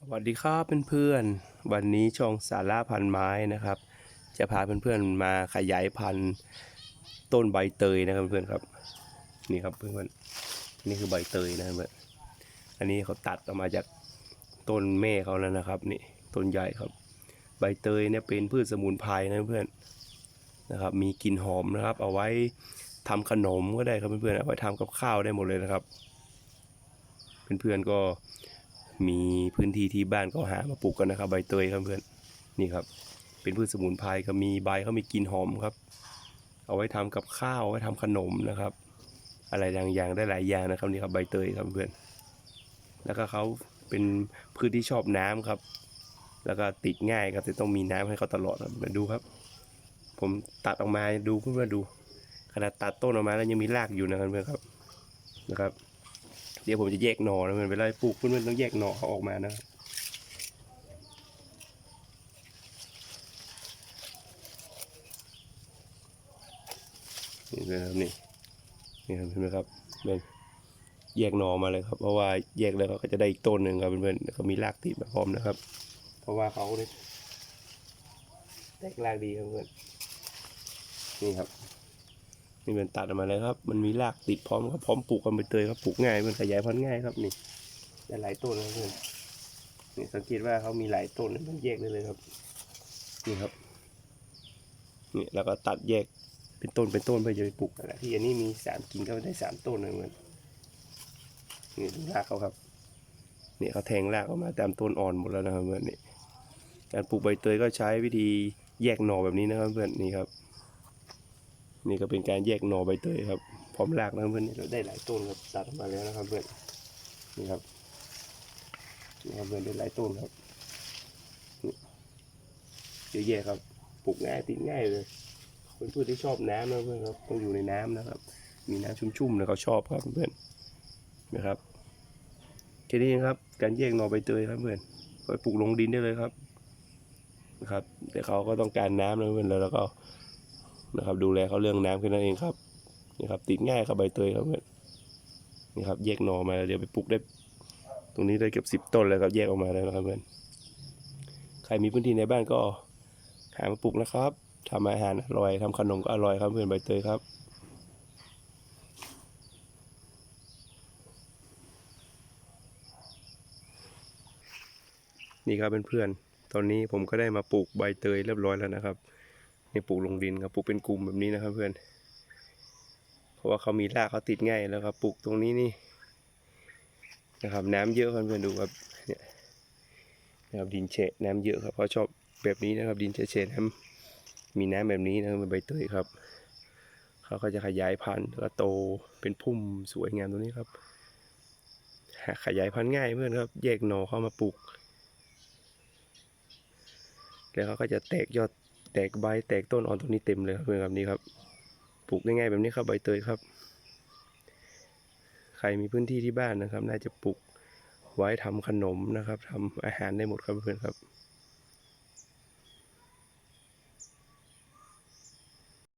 สวัสดีครับเพื่อนๆ วันนี้ช่องสาระพันไม้นะครับ จะพาเพื่อนๆมาขยายพันธุ์ต้นใบเตยนะครับเพื่อนๆครับ นี่ครับเพื่อนๆนี่คือใบเตยนะครับเพื่อนอันนี้เขาตัดออกมาจากต้นแม่เขาแล้วนะครับนี่ต้นใหญ่ครับ ใบเตยเนี่ยเป็นพืชสมุนไพรนะเพื่อนนะครับ มีกลิ่นหอมนะครับ เอาไว้ทำขนมก็ได้ครับเพื่อนๆเอาไว้ทำกับข้าวได้หมดเลยนะครับ เพื่อนๆก็ มีพื้นที่ที่บ้านก็หามาปลูกกันนะครับ ใบเตยครับเพื่อนนี่ครับ เป็นพืชสมุนไพรก็มีใบเขามีกลิ่นหอมครับ เอาไว้ทำกับข้าวเอาไว้ทำขนมนะครับ อะไรอย่างๆได้หลายอย่างนะครับนี่ครับใบเตยครับเพื่อนแล้วก็เขาเป็นพืชที่ชอบน้ำครับ แล้วก็ติดง่ายครับแต่ต้องมีน้ำให้เขาตลอดครับมาดูครับ ผมตัดออกมาดูเพื่อนๆดู ขนาดตัดต้นออกมาแล้วยังมีรากอยู่นะครับเพื่อนครับนะครับ เดี๋ยวผมจะแยกหน่อนะเพื่อนเวลาปลูกเพื่อนๆต้องแยกหน่อเขาออกมานะครับนี่นะครับนี่นี่ครับเห็นไหมครับเพื่อนแยกหน่อมาเลยครับ เพราะว่าแยกแล้วเขาก็จะได้อีกต้นหนึ่งครับเพื่อนๆแล้วก็มีรากติดมาพร้อมนะครับ เพราะว่าเขาเนี่ยแตกรากดีครับเพื่อนนี่ครับ นี่เป็นตัดออกมาเลยครับ มันมีรากติดพร้อมครับพร้อมปลูกกันไปเตยครับปลูกง่ายมันขยายพันธุ์ง่ายครับนี่ได้หลายต้นนะเพื่อนนี่สังเกตว่าเขามีหลายต้นนะมันแยกได้เลยครับ นี่ครับนี่แล้วก็ตัดแยกเป็นต้นเป็นต้นเพื่อจะไปปลูกนั่นแหละที่อันนี้มีสามกิ่งก็ได้สามต้นเลยเหมือนนี่ดูรากเขาครับนี่เขาแทงรากออกมาตามต้นอ่อนหมดแล้วนะครับเพื่อนนี่การปลูกใบเตยก็ใช้วิธีแยกหน่อแบบนี้นะครับเพื่อนนี่ครับ นี่ก็เป็นการแยกหน่อใบเตยครับ พร้อมรากนะครับเพื่อนเราได้หลายต้นครับตัดมาแล้วนะครับเพื่อนนี่ครับนี่ครับเพื่อนได้หลายต้นครับเยอะแยะครับปลูกง่ายติดง่ายเลยเป็นพืชที่ชอบน้ำนะเพื่อนครับต้องอยู่ในน้ำนะครับ มีน้ำชุ่มๆนะเขาชอบครับเพื่อนนะครับแค่นี้ครับการแยกหน่อใบเตยครับเพื่อนไปปลูกลงดินได้เลยครับนะครับแต่เขาก็ต้องการน้ำนะเพื่อนแล้วเราก็ นะครับ ดูแลเขาเรื่องน้ำแค่นั้นเองครับนี่ครับ ติดง่ายครับใบเตยครับเพื่อนนี่ครับ แยกหน่อมาเดี๋ยวไปปลูกได้ ตรงนี้ได้เกือบสิบต้นแล้วครับ แยกออกมาแล้วนะครับเพื่อนใครมีพื้นที่ในบ้านก็หามาปลูกนะครับทำอาหารอร่อยทำขนมก็อร่อยครับเพื่อนใบเตยครับนี่ครับเพื่อนๆ ตอนนี้ผมก็ได้มาปลูกใบเตยเรียบร้อยแล้วนะครับ นี่ปลูกลงดินครับปลูกเป็นกลุ่มแบบนี้นะครับเพื่อน เพราะว่าเขามีรากเขาติดง่ายแล้วครับปลูกตรงนี้นี่นะครับน้ำเยอะครับเพื่อนดูครับเนี่ยนะครับดินเฉะน้ำเยอะครับเขาชอบแบบนี้นะครับ ดินเฉะน้ำมีน้ำแบบนี้นะครับเป็นใบเตยครับเขาก็จะขยายพันธุ์แล้วโตเป็นพุ่มสวยงามตรงนี้ครับขยายพันธุ์ง่ายเพื่อนครับ แยกหน่อเข้ามาปลูก แล้วเขาก็จะแตกยอด แตกใบแตกต้นอ่อนตรงนี้เต็มเลยครับเพื่อนครับนี่ครับ ปลูกง่ายๆแบบนี้ครับใบเตยครับ ใครมีพื้นที่ที่บ้านนะครับ น่าจะปลูกไว้ทำขนมนะครับทำอาหารได้หมดครับเพื่อนครับ